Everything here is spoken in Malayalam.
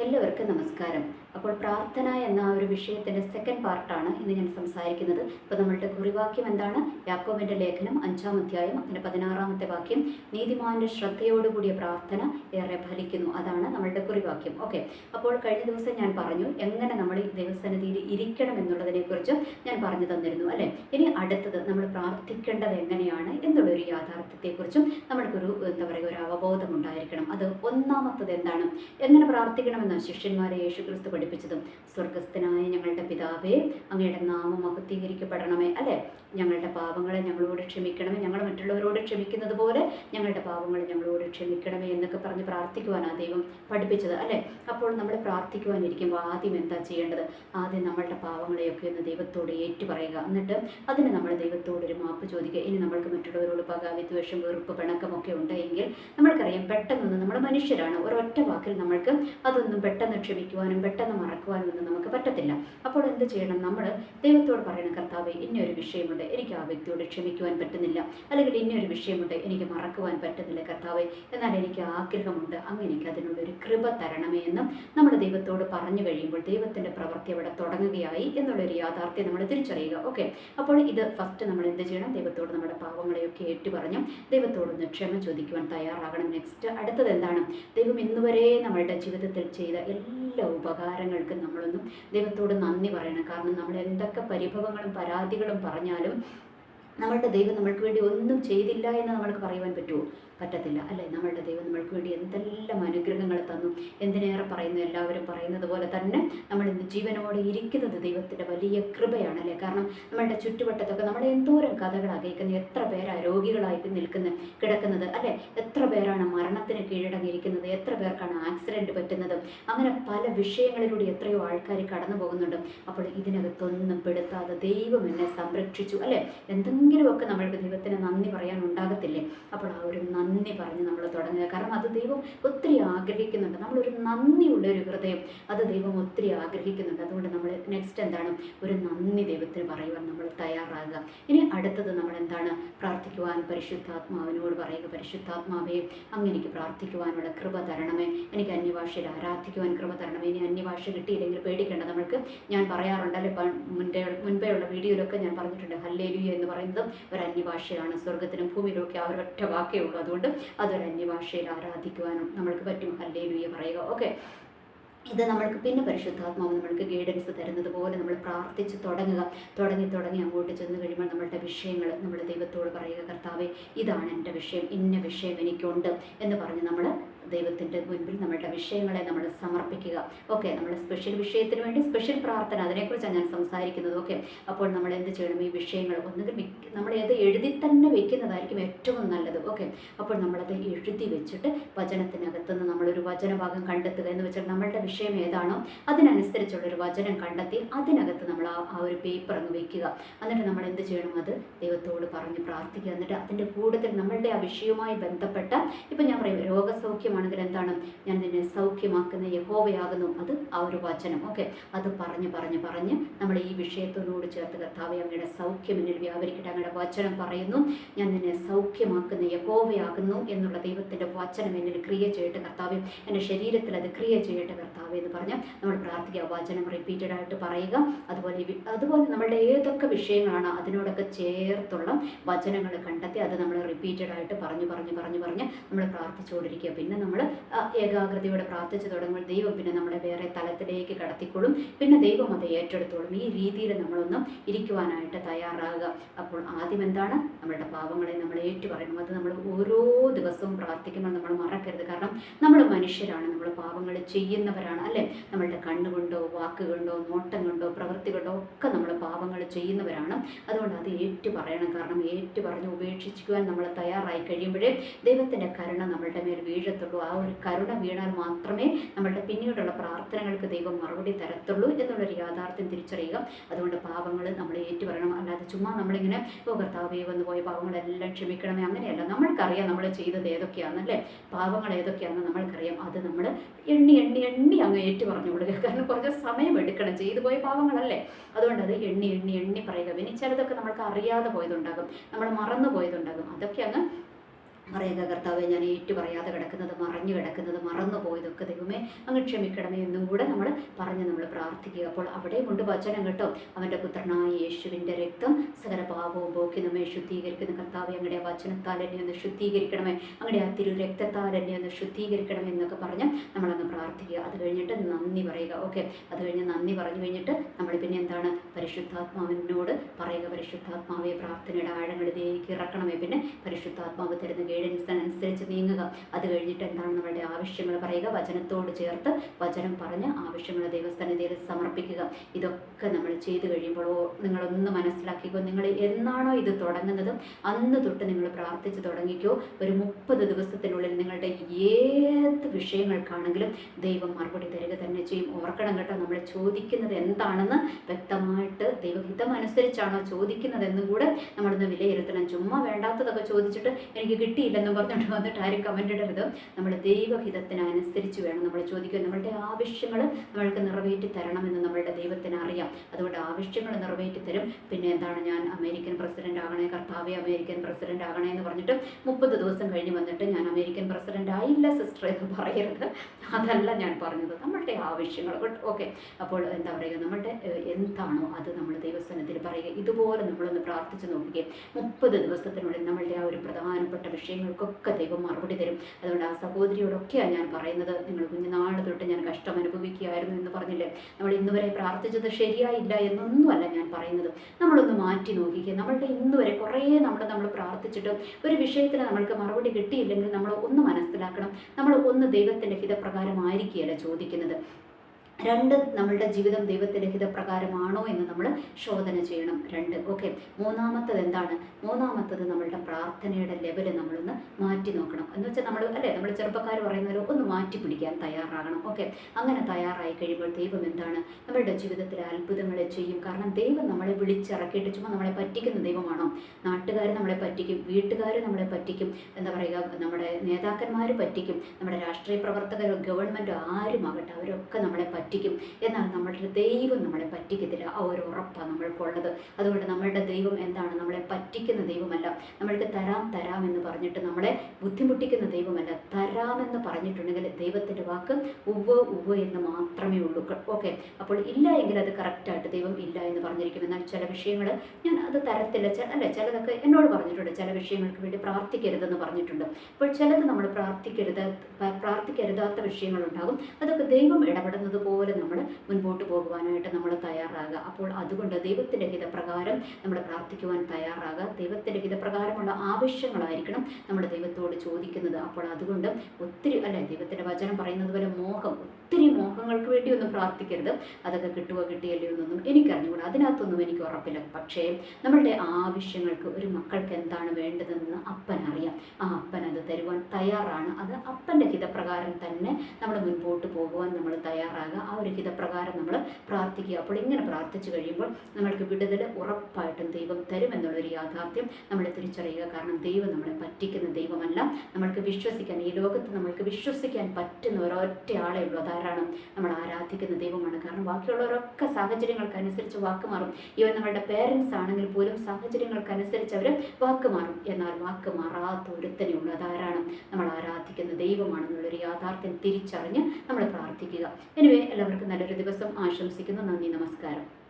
എല്ലാവർക്കും നമസ്കാരം. അപ്പോൾ പ്രാർത്ഥന എന്ന ഒരു വിഷയത്തിന്റെ സെക്കൻഡ് പാർട്ടാണ് ഇന്ന് ഞാൻ സംസാരിക്കുന്നത്. ഇപ്പോൾ നമ്മളുടെ കുറിവാക്യം എന്താണ്? യാക്കോബിന്റെ ലേഖനം അഞ്ചാം അധ്യായം അതിന്റെ പതിനാറാമത്തെ വാക്യം. നീതിമാന്റെ ശ്രദ്ധയോടുകൂടിയ പ്രാർത്ഥന ഏറെ ഫലിക്കുന്നു. അതാണ് നമ്മളുടെ കുറിവാക്യം. ഓക്കെ. അപ്പോൾ കഴിഞ്ഞ ദിവസം ഞാൻ പറഞ്ഞു എങ്ങനെ നമ്മൾ ഈ ദൈവസന്നിധിയിൽ ഇരിക്കണം എന്നുള്ളതിനെക്കുറിച്ച് ഞാൻ പറഞ്ഞു തന്നിരുന്നു അല്ലേ? ഇനി അടുത്തത് നമ്മൾ പ്രാർത്ഥിക്കേണ്ടത് എങ്ങനെയാണ് എന്നുള്ളൊരു യാഥാർത്ഥ്യത്തെക്കുറിച്ചും നമ്മൾക്കൊരു എന്താ പറയുക ഒരു അവബോധം ഉണ്ടായിരിക്കണം. അത് ഒന്നാമത്തത് എന്താണ്? എങ്ങനെ പ്രാർത്ഥിക്കണമെന്ന് ശിഷ്യന്മാരെ യേശുക്രിസ്തു പഠിപ്പിച്ചതും. സ്വർഗസ്ഥനായ ഞങ്ങളുടെ പിതാവേ അങ്ങയുടെ നാമം മഹത്വീകരിക്കപ്പെടണമേ അല്ലേ? ഞങ്ങളുടെ പാപങ്ങളെ ഞങ്ങളോട് ക്ഷമിക്കണമേ. ഞങ്ങൾ മറ്റുള്ളവരോട് ക്ഷമിക്കുന്നത് പോലെ ഞങ്ങളുടെ പാപങ്ങളെ ഞങ്ങളോട് ക്ഷമിക്കണമേ എന്നൊക്കെ പറഞ്ഞ് പ്രാർത്ഥിക്കുവാനാണ് ദൈവം പഠിപ്പിച്ചത് അല്ലേ? അപ്പോൾ നമ്മൾ പ്രാർത്ഥിക്കുവാനിരിക്കുമ്പോൾ ആദ്യം എന്താ ചെയ്യേണ്ടത്? ആദ്യം നമ്മളുടെ പാവങ്ങളെയൊക്കെ ഒന്ന് ദൈവത്തോട് ഏറ്റു പറയുക എന്നിട്ട് അതിന് നമ്മൾ ദൈവത്തോട് ഒരു മാപ്പ് ചോദിക്കുക. ഇനി നമ്മൾക്ക് മറ്റുള്ളവരോട് പക വിദ്വേഷം വെറുപ്പ് പിണക്കമൊക്കെ ഉണ്ടെങ്കിൽ നമ്മൾക്കറിയാം പെട്ടെന്നൊന്നും നമ്മൾ മനുഷ്യരാണ്. ഒരൊറ്റ വാക്കിൽ നമ്മൾക്ക് അതൊന്നും പെട്ടെന്ന് ക്ഷമിക്കുവാനും പെട്ടെന്ന് മറക്കുവാനും ഒന്നും നമുക്ക് പറ്റത്തില്ല. അപ്പോൾ എന്ത് ചെയ്യണം? നമ്മൾ ദൈവത്തോട് പറയണം കർത്താവ് ഇന്നൊരു വിഷയമുണ്ട്. എനിക്ക് ആ വ്യക്തിയോട് ക്ഷമിക്കുവാൻ പറ്റുന്നില്ല. അല്ലെങ്കിൽ ഇന്നൊരു വിഷയമുണ്ട്. എനിക്ക് മറക്കുവാൻ പറ്റുന്നില്ല കർത്താവ്. എന്നാൽ എനിക്ക് ആഗ്രഹമുണ്ട്. അങ്ങനെ അതിനുള്ളൊരു കൃപ തരണമേ എന്നും നമ്മൾ ദൈവത്തോട് പറഞ്ഞു കഴിയുമ്പോൾ ദൈവത്തിന്റെ പ്രവൃത്തി അവിടെ തുടങ്ങുകയായി എന്നുള്ളൊരു യാഥാർത്ഥ്യം നമ്മൾ തിരിച്ചറിയുക. ഓക്കെ? അപ്പോൾ ഇത് ഫസ്റ്റ് നമ്മൾ എന്ത് ചെയ്യണം? ദൈവത്തോട് നമ്മുടെ പാവങ്ങളെയൊക്കെ ഏറ്റുപറഞ്ഞ് ദൈവത്തോടൊന്ന് ക്ഷമ ചോദിക്കുവാൻ തയ്യാറാകണം. നെക്സ്റ്റ് അടുത്തത് എന്താണ്? ദൈവം ഇന്നുവരെ നമ്മളുടെ ജീവിതത്തിൽ ചെയ്ത എല്ലാ ഉപകാരങ്ങൾക്കും നമ്മളൊന്നും ദൈവത്തോട് നന്ദി പറയണം. കാരണം നമ്മൾ എന്തൊക്കെ പരിഭവങ്ങളും പരാതികളും പറഞ്ഞാലും നമ്മളുടെ ദൈവം നമ്മൾക്ക് വേണ്ടി ഒന്നും ചെയ്തില്ല എന്ന് നമ്മൾക്ക് പറയുവാൻ പറ്റുമോ? പറ്റത്തില്ല. അല്ലേ? നമ്മളുടെ ദൈവം നമ്മൾക്ക് വേണ്ടി എന്തെല്ലാം അനുഗ്രഹങ്ങൾ തന്നു. എന്തിനേറെ പറയുന്നു? എല്ലാവരും പറയുന്നത് പോലെ തന്നെ നമ്മൾ ഇന്ന് ജീവനോടെ ഇരിക്കുന്നത് ദൈവത്തിന്റെ വലിയ കൃപയാണ് അല്ലേ? കാരണം നമ്മളുടെ ചുറ്റുവട്ടത്തൊക്കെ നമ്മൾ എന്തോരം കഥകളാണ് കേൾക്കുന്നത്. എത്ര പേരാ രോഗികളായിട്ട് നിൽക്കുന്ന കിടക്കുന്നത് അല്ലേ? എത്ര പേരാണ് മരണത്തിന് കീഴടങ്ങിയിരിക്കുന്നത്? എത്ര പേർക്കാണ് ആക്സിഡന്റ് പറ്റുന്നത്? അങ്ങനെ പല വിഷയങ്ങളിലൂടെ എത്രയോ ആൾക്കാർ കടന്നു പോകുന്നുണ്ട് അപ്പോൾ ഇതിനകത്തൊന്നും പെടുത്താതെ ദൈവം എന്നെ സംരക്ഷിച്ചു അല്ലേ? എന്തെങ്കിലുമൊക്കെ നമ്മൾക്ക് ദൈവത്തിന് നന്ദി പറയാൻ ഉണ്ടാകത്തില്ലേ അപ്പോൾ ആ ഒരു നന്ദി പറഞ്ഞ് നമ്മൾ തുടങ്ങുക. കാരണം അത് ദൈവം ഒത്തിരി ആഗ്രഹിക്കുന്നുണ്ട്. നമ്മളൊരു നന്ദിയുള്ള ഒരു ഹൃദയം അത് ദൈവം ഒത്തിരി ആഗ്രഹിക്കുന്നുണ്ട്. അതുകൊണ്ട് നമ്മൾ നെക്സ്റ്റ് എന്താണ്? ഒരു നന്ദി ദൈവത്തിന് പറയുവാൻ നമ്മൾ തയ്യാറാകുക. ഇനി അടുത്തത് നമ്മൾ എന്താണ് പ്രാർത്ഥിക്കുവാൻ പരിശുദ്ധാത്മാവിനോട് പറയുക. പരിശുദ്ധാത്മാവേ അങ്ങ് എനിക്ക് പ്രാർത്ഥിക്കുവാനുള്ള കൃപ തരണമേ. എനിക്ക് അന്യഭാഷയിൽ ആരാധിക്കുവാൻ കൃപ തരണമേ. ഇനി അന്യഭാഷ കിട്ടിയില്ലെങ്കിൽ പേടിക്കേണ്ട. നമ്മൾക്ക് ഞാൻ പറയാറുണ്ടല്ലോ ഇപ്പം മുൻപേ മുൻപേ ഉള്ള വീഡിയോയിലൊക്കെ ഞാൻ പറഞ്ഞിട്ടുണ്ട്. ഹല്ലേലുയ എന്ന് പറയുന്നത് ഒരു അന്യഭാഷയാണ് സ്വർഗത്തിനും ഭൂമിയിലും ഒക്കെ ആ ഒറ്റ വാക്കേ ഉള്ളൂ. അതുകൊണ്ട് അതൊരു അന്യഭാഷയിൽ ആരാധിക്കുവാനും നമ്മൾക്ക് പറ്റും. ഹല്ലേലുയ പറയുക. ഓക്കെ. ഇത് നമ്മൾക്ക് പിന്നെ പരിശുദ്ധാത്മാവ് നമ്മൾക്ക് ഗൈഡൻസ് തരുന്നത് പോലെ നമ്മൾ പ്രാർത്ഥിച്ച് തുടങ്ങുക. തുടങ്ങി തുടങ്ങി അങ്ങോട്ട് ചെന്ന് കഴിയുമ്പോൾ നമ്മളുടെ വിഷയങ്ങൾ നമ്മൾ ദൈവത്തോട് പറയുക. കർത്താവെ ഇതാണ് എന്റെ വിഷയം. ഇന്ന വിഷയം എനിക്കുണ്ട് എന്ന് പറഞ്ഞ് നമ്മൾ ദൈവത്തിന്റെ മുൻപിൽ നമ്മളുടെ വിഷയങ്ങളെ നമ്മൾ സമർപ്പിക്കുക. ഓക്കെ നമ്മുടെ സ്പെഷ്യൽ വിഷയത്തിന് വേണ്ടി സ്പെഷ്യൽ പ്രാർത്ഥന അതിനെക്കുറിച്ചാണ് ഞാൻ സംസാരിക്കുന്നത്. ഓക്കെ അപ്പോൾ നമ്മൾ എന്ത് ചെയ്യണം? ഈ വിഷയങ്ങൾ ഒന്നുകിൽ നമ്മൾ ഏത് എഴുതി തന്നെ വെക്കുന്നതായിരിക്കും ഏറ്റവും നല്ലത്. ഓക്കെ അപ്പോൾ നമ്മളത് എഴുതി വെച്ചിട്ട് വചനത്തിനകത്തുനിന്ന് നമ്മളൊരു വചനഭാഗം കണ്ടെത്തുക എന്ന് വെച്ചാൽ നമ്മളുടെ വിഷയം ഏതാണോ അതിനനുസരിച്ചുള്ളൊരു വചനം കണ്ടെത്തി അതിനകത്ത് നമ്മൾ ആ ആ ഒരു പേപ്പർ അങ്ങ് വെക്കുക. എന്നിട്ട് നമ്മൾ എന്ത് ചെയ്യണം? അത് ദൈവത്തോട് പറഞ്ഞ് പ്രാർത്ഥിക്കുക. എന്നിട്ട് അതിന്റെ കൂടുതൽ നമ്മളുടെ ആ വിഷയവുമായി ബന്ധപ്പെട്ട ഇപ്പം ഞാൻ പറയും രോഗസൗഖ്യമാണെങ്കിൽ എന്താണ് ഞാൻ നിന്നെ സൗഖ്യമാക്കുന്ന യഹോവയാകുന്നു. അത് ആ ഒരു വചനം. ഓക്കെ? അത് പറഞ്ഞ് പറഞ്ഞ് പറഞ്ഞ് നമ്മൾ ഈ വിഷയത്തോട് ചേർത്ത് കർത്താവ് അങ്ങയുടെ സൗഖ്യം എന്നിൽ വ്യാപരിക്കട്ടെ. അങ്ങയുടെ വചനം പറയുന്നു. ഞാൻ നിന്നെ സൗഖ്യമാക്കുന്ന യഹോവയാകുന്നു എന്നുള്ള ദൈവത്തിന്റെ വചനം എന്നിൽ ക്രിയ ചെയ്യട്ടെ കർത്താവ്. എന്റെ ശരീരത്തിൽ അത് ക്രിയ ചെയ്യട്ടെ കർത്താവ് എന്ന് പറഞ്ഞ് നമ്മൾ പ്രാർത്ഥിക്കുക. വചനം റിപ്പീറ്റഡ് ആയിട്ട് പറയുക. അതുപോലെ അതുപോലെ നമ്മളുടെ ഏതൊക്കെ വിഷയങ്ങളാണ് അതിനോടൊക്കെ ചേർത്തുള്ള വചനങ്ങൾ കണ്ടെത്തി അത് നമ്മൾ റിപ്പീറ്റഡ് ആയിട്ട് പറഞ്ഞു പറഞ്ഞു പറഞ്ഞു പറഞ്ഞ് നമ്മൾ പ്രാർത്ഥിച്ചുകൊണ്ടിരിക്കുക. പിന്നെ നമ്മൾ ഏകാഗ്രതയോടെ പ്രാർത്ഥിച്ചു തുടങ്ങുമ്പോൾ ദൈവം പിന്നെ നമ്മളെ വേറെ തലത്തിലേക്ക് കടത്തിക്കൊള്ളും പിന്നെ ദൈവം അത് ഏറ്റെടുത്തോളും. ഈ രീതിയിൽ നമ്മളൊന്ന് ഇരിക്കുവാനായിട്ട് തയ്യാറാകുക. അപ്പോൾ ആദ്യം എന്താണ്? നമ്മളുടെ പാപങ്ങളെ നമ്മൾ ഏറ്റു പറയണം അത് നമ്മൾ ഓരോ ദിവസവും പ്രാർത്ഥിക്കുമ്പോൾ നമ്മൾ മറക്കരുത്. കാരണം നമ്മൾ മനുഷ്യരാണ്. നമ്മൾ പാപങ്ങൾ ചെയ്യുന്നവരാണ് അല്ലേ? നമ്മളുടെ കണ്ണുകൊണ്ടോ വാക്കുകൊണ്ടോ നോട്ടം കൊണ്ടോ പ്രവൃത്തി കൊണ്ടോ ഒക്കെ നമ്മൾ പാപങ്ങൾ ചെയ്യുന്നവരാണ്. അതുകൊണ്ട് അത് ഏറ്റു പറയണം കാരണം ഏറ്റു പറഞ്ഞ് ഉപേക്ഷിക്കുവാൻ നമ്മൾ തയ്യാറായി കഴിയുമ്പോഴേ ദൈവത്തിന്റെ കരുണ നമ്മളുടെ മേൽ വീഴത്തുള്ളൂ. ആ ഒരു കരുണ വീണാൽ മാത്രമേ നമ്മളുടെ പിന്നീടുള്ള പ്രാർത്ഥനകൾക്ക് ദൈവം മറുപടി തരത്തുള്ളൂ എന്നുള്ളൊരു യാഥാർത്ഥ്യം തിരിച്ചറിയുക. അതുകൊണ്ട് പാവങ്ങൾ നമ്മൾ ഏറ്റു പറയണം അല്ലാതെ ചുമ്മാ നമ്മളിങ്ങനെ ഓ കർത്താവേ വന്നു പോയ പാവങ്ങളെല്ലാം ക്ഷമിക്കണമേ. അങ്ങനെയല്ല. നമ്മൾക്കറിയാം നമ്മൾ ചെയ്തത് ഏതൊക്കെയാണെന്നല്ലേ പാവങ്ങൾ ഏതൊക്കെയാണെന്ന് നമ്മൾക്കറിയാം. അത് നമ്മൾ എണ്ണി എണ്ണി എണ്ണി അങ്ങ് ഏറ്റു പറഞ്ഞു കൊടുക്കുക കാരണം കുറച്ച് സമയം എടുക്കണം. ചെയ്തു പോയ പാവങ്ങളല്ലേ അതുകൊണ്ട് അത് എണ്ണി എണ്ണി എണ്ണി പറയുക. പിന്നെ ചിലതൊക്കെ നമ്മൾക്ക് അറിയാതെ പോയതുണ്ടാകും. നമ്മൾ മറന്നു പോയതുണ്ടാകും. അതൊക്കെ അങ്ങ് പറയുക കർത്താവെ ഞാൻ ഏറ്റു പറയാതെ കിടക്കുന്നത് മറഞ്ഞു കിടക്കുന്നത് മറന്നു പോയതൊക്കെ ദൈവമേ അങ്ങ് ക്ഷമിക്കണമേ എന്നും കൂടെ നമ്മൾ പറഞ്ഞ് നമ്മൾ പ്രാർത്ഥിക്കുക. അപ്പോൾ അവിടെ കൊണ്ട് വചനം കേട്ടോ. അവന്റെ പുത്രനായ യേശുവിന്റെ രക്തം സകല പാപവും പോക്കി നമ്മെ ശുദ്ധീകരിക്കുന്ന. കർത്താവെ അങ്ങടെ വചനത്താൽ എന്നെ ഒന്ന് ശുദ്ധീകരിക്കണമേ അങ്ങടെ ആ തിരു രക്തത്താൽ എന്നെ ഒന്ന് ശുദ്ധീകരിക്കണമേ എന്നൊക്കെ പറഞ്ഞ് നമ്മളങ്ങ് പ്രാർത്ഥിക്കുക. അത് കഴിഞ്ഞിട്ട് നന്ദി പറയുക. ഓക്കെ. അത് കഴിഞ്ഞ് നന്ദി പറഞ്ഞു കഴിഞ്ഞിട്ട് നമ്മൾ പിന്നെ എന്താണ്? പരിശുദ്ധാത്മാവിനോട് പറയുക. പരിശുദ്ധാത്മാവെ പ്രാർത്ഥനയുടെ ആഴങ്ങളിലേക്ക് ഇറക്കണമേ. പിന്നെ പരിശുദ്ധാത്മാവ് തരുന്ന ഗൈഡൻസ് അനുസരിച്ച് നീങ്ങുക. അത് കഴിഞ്ഞിട്ട് എന്താണ് നമ്മളുടെ ആവശ്യങ്ങൾ പറയുക? വചനത്തോട് ചേർത്ത് വചനം പറഞ്ഞ് ആവശ്യങ്ങൾ ദൈവസന്നിധിയിൽ സമർപ്പിക്കുക. ഇതൊക്കെ നമ്മൾ ചെയ്തു കഴിയുമ്പോഴോ നിങ്ങളൊന്ന് മനസ്സിലാക്കിക്കോ. നിങ്ങൾ എന്നാണോ ഇത് തുടങ്ങുന്നത് അന്ന് തൊട്ട് നിങ്ങൾ പ്രാർത്ഥിച്ച് തുടങ്ങിക്കോ. ഒരു മുപ്പത് ദിവസത്തിനുള്ളിൽ നിങ്ങളുടെ ഏത് വിഷയങ്ങൾക്കാണെങ്കിലും ദൈവം മറുപടി തരിക തന്നെ ചെയ്യും. ഓർക്കണം കേട്ടോ നമ്മൾ ചോദിക്കുന്നത് എന്താണെന്ന് വ്യക്തമായിട്ട് ദൈവഹിതം അനുസരിച്ചാണോ ചോദിക്കുന്നതെന്നും കൂടെ നമ്മളൊന്ന് വിലയിരുത്തണം. ചുമ്മാ വേണ്ടാത്തതൊക്കെ ചോദിച്ചിട്ട് എനിക്ക് കിട്ടിയില്ലെന്നും പറഞ്ഞിട്ട് വന്നിട്ട് ആരും കമന്റ് ഇടരുത്. നമ്മൾ ദൈവഹിതത്തിനനുസരിച്ച് വേണം നമ്മൾ ചോദിക്കുക നമ്മളുടെ ആവശ്യങ്ങൾ നമ്മൾക്ക് നിറവേറ്റി തരണമെന്ന് നമ്മളുടെ ദൈവത്തിന് അറിയാം. അതുകൊണ്ട് ആവശ്യങ്ങൾ നിറവേറ്റി തരും. പിന്നെ എന്താണ് ഞാൻ അമേരിക്കൻ പ്രസിഡന്റ് ആകണേ കർത്താവെ അമേരിക്കൻ പ്രസിഡന്റ് ആകണേ എന്ന് പറഞ്ഞിട്ട് മുപ്പത് ദിവസം കഴിഞ്ഞ് വന്നിട്ട് ഞാൻ അമേരിക്കൻ പ്രസിഡന്റ് ആയില്ല സിസ്റ്റർ എന്ന് പറയരുത്. അതല്ല ഞാൻ പറഞ്ഞത് നമ്മളുടെ ആവശ്യങ്ങൾ. ഓക്കെ അപ്പോൾ എന്താ പറയുക? നമ്മളുടെ എന്താണോ അത് നമ്മൾ ദൈവസ്ഥാനത്തിൽ പറയുക ഇതുപോലെ നമ്മളൊന്ന് പ്രാർത്ഥിച്ച് നോക്കുകയും മുപ്പത് ദിവസത്തിനുള്ളിൽ നമ്മളുടെ ആ ഒരു പ്രധാനപ്പെട്ട വിഷയങ്ങൾക്കൊക്കെ ദൈവം മറുപടി തരും. അതുകൊണ്ട് ആ സഹോദരിയോടൊക്കെയാണ് ഞാൻ പറയുന്നത്. നിങ്ങൾ കുഞ്ഞുനാൾ തൊട്ട് ഞാൻ കഷ്ടം അനുഭവിക്കുകയായിരുന്നു എന്ന് പറഞ്ഞില്ലേ? നമ്മൾ ഇന്ന് വരെ പ്രാർത്ഥിച്ചത് ശരിയായില്ല എന്നൊന്നുമല്ല ഞാൻ പറയുന്നത്. നമ്മളൊന്ന് മാറ്റി നോക്കിക്കുക നമ്മളുടെ ഇന്നുവരെ കുറേ നമ്മൾ നമ്മൾ പ്രാർത്ഥിച്ചിട്ട് ഒരു വിഷയത്തിന് നമ്മൾക്ക് മറുപടി കിട്ടിയില്ലെങ്കിൽ നമ്മൾ ഒന്ന് മനസ്സിലാക്കണം. നമ്മൾ ഒന്ന് ദൈവത്തിന്റെ ഹിതപ്രകാരമായിരിക്കുകയല്ല ചോദിക്കുന്നത്. രണ്ട് നമ്മളുടെ ജീവിതം ദൈവത്തിന്റെ ഹിതപ്രകാരമാണോ എന്ന് നമ്മൾ ശോധന ചെയ്യണം. രണ്ട്. ഓക്കെ മൂന്നാമത്തത് എന്താണ്? മൂന്നാമത്തത് നമ്മളുടെ പ്രാർത്ഥനയുടെ ലെവൽ നമ്മളൊന്ന് മാറ്റി നോക്കണം. എന്ന് വെച്ചാൽ നമ്മൾ അല്ലേ? നമ്മൾ ചെറുപ്പക്കാർ പറയുന്നവർ ഒന്ന് മാറ്റി പിടിക്കാൻ തയ്യാറാകണം. ഓക്കെ അങ്ങനെ തയ്യാറായി കഴിയുമ്പോൾ ദൈവം എന്താണ്? നമ്മളുടെ ജീവിതത്തിൽ അത്ഭുതങ്ങൾ ചെയ്യും. കാരണം ദൈവം നമ്മളെ വിളിച്ചിറക്കിയിട്ട് ചുമ്മാ നമ്മളെ പറ്റിക്കുന്ന ദൈവമാണോ? നാട്ടുകാർ നമ്മളെ പറ്റിക്കും. വീട്ടുകാർ നമ്മളെ പറ്റിക്കും. എന്താ പറയുക? നമ്മുടെ നേതാക്കന്മാർ പറ്റിക്കും. നമ്മുടെ രാഷ്ട്രീയ പ്രവർത്തകരോ ഗവൺമെന്റോ ആരുമാകട്ടെ അവരൊക്കെ നമ്മളെ എന്നാൽ നമ്മളുടെ ദൈവം നമ്മളെ പറ്റിക്കത്തില്ല. ആ ഒരു ഉറപ്പാണ് നമ്മൾക്കുള്ളത്. അതുകൊണ്ട് നമ്മളുടെ ദൈവം എന്താണ്? നമ്മളെ പറ്റിക്കുന്ന ദൈവമല്ല. നമ്മൾക്ക് തരാം തരാം എന്ന് പറഞ്ഞിട്ട് നമ്മളെ ബുദ്ധിമുട്ടിക്കുന്ന ദൈവമല്ല. തരാമെന്ന് പറഞ്ഞിട്ടുണ്ടെങ്കിൽ ദൈവത്തിന്റെ വാക്ക് ഉവ്വ് ഉവ്വ് എന്ന് മാത്രമേ ഉള്ളൂ. ഓക്കെ. അപ്പോൾ ഇല്ല എങ്കിൽ അത് കറക്റ്റായിട്ട് ദൈവം ഇല്ല എന്ന് പറഞ്ഞിരിക്കും. എന്നാൽ ചില വിഷയങ്ങൾ ഞാൻ അത് തരത്തില്ല. അല്ല ചിലതൊക്കെ എന്നോട് പറഞ്ഞിട്ടുണ്ട്. ചില വിഷയങ്ങൾക്ക് വേണ്ടി പ്രാർത്ഥിക്കരുതെന്ന് പറഞ്ഞിട്ടുണ്ട്. അപ്പോൾ ചിലത് നമ്മൾ പ്രാർത്ഥിക്കരുത് പ്രാർത്ഥിക്കരുതാത്ത വിഷയങ്ങളുണ്ടാകും. അതൊക്കെ ദൈവം ഇടപെടുന്നത് പോലെ നമ്മൾ മുൻപോട്ട് പോകുവാനായിട്ട് നമ്മൾ തയ്യാറാകുക. അപ്പോൾ അതുകൊണ്ട് ദൈവത്തിന്റെ ഹിതപ്രകാരം നമ്മൾ പ്രാർത്ഥിക്കുവാൻ തയ്യാറാകുക. ദൈവത്തിന്റെ ഹിതപ്രകാരമുള്ള ആവശ്യങ്ങളായിരിക്കണം നമ്മൾ ദൈവത്തോട് ചോദിക്കുന്നത്. അപ്പോൾ അതുകൊണ്ട് ഒത്തിരി അല്ലെ ദൈവത്തിന്റെ വചനം പറയുന്നത് പോലെ മോഹം ഒത്തിരി മോഹങ്ങൾക്ക് വേണ്ടി ഒന്നും പ്രാർത്ഥിക്കരുത്. അതൊക്കെ കിട്ടുമോ കിട്ടിയല്ലോ എന്നൊന്നും എനിക്കറിഞ്ഞുകൂടാ. അതിനകത്തൊന്നും എനിക്ക് ഉറപ്പില്ല. പക്ഷേ നമ്മളുടെ ആവശ്യങ്ങൾക്ക് ഒരു മക്കൾക്ക് എന്താണ് വേണ്ടതെന്ന് അപ്പൻ അറിയാം. ആ അപ്പൻ അത് തരുവാൻ തയ്യാറാണ്. അത് അപ്പന്റെ ഹിതപ്രകാരം തന്നെ നമ്മൾ മുൻപോട്ട് പോകുവാൻ നമ്മൾ തയ്യാറാകുക. ആ ഒരു ഹിതപ്രകാരം നമ്മൾ പ്രാർത്ഥിക്കുക. അപ്പോൾ ഇങ്ങനെ പ്രാർത്ഥിച്ചു കഴിയുമ്പോൾ നമ്മൾക്ക് വിടുതൽ ഉറപ്പായിട്ടും ദൈവം തരുമെന്നുള്ളൊരു യാഥാർത്ഥ്യം നമ്മൾ തിരിച്ചറിയുക. കാരണം ദൈവം നമ്മളെ പറ്റിക്കുന്ന ദൈവമല്ല. നമ്മൾക്ക് വിശ്വസിക്കാൻ ഈ ലോകത്ത് നമ്മൾക്ക് വിശ്വസിക്കാൻ പറ്റുന്ന ഒരൊറ്റ ആളേ ഉള്ളൂ. അതാരാണ്? നമ്മൾ ആരാധിക്കുന്ന ദൈവമാണ്. കാരണം ബാക്കിയുള്ളവരൊക്കെ സാഹചര്യങ്ങൾക്കനുസരിച്ച് വാക്ക് മാറും. ഈവൻ നമ്മളുടെ പേരൻസ് ആണെങ്കിൽ പോലും സാഹചര്യങ്ങൾക്കനുസരിച്ച് അവർ വാക്ക് മാറും. എന്നാൽ വാക്ക് മാറാത്ത ഒരുത്തനെ ഉള്ളൂ. അതാരാണ്? നമ്മൾ ആരാധിക്കുന്ന ദൈവമാണെന്നുള്ളൊരു യാഥാർത്ഥ്യം തിരിച്ചറിഞ്ഞ് നമ്മൾ പ്രാർത്ഥിക്കുക. എനിവേ എല്ലാവർക്കും നല്ലൊരു ദിവസം. ആശംസിക്കുന്നു. നന്ദി. നമസ്കാരം.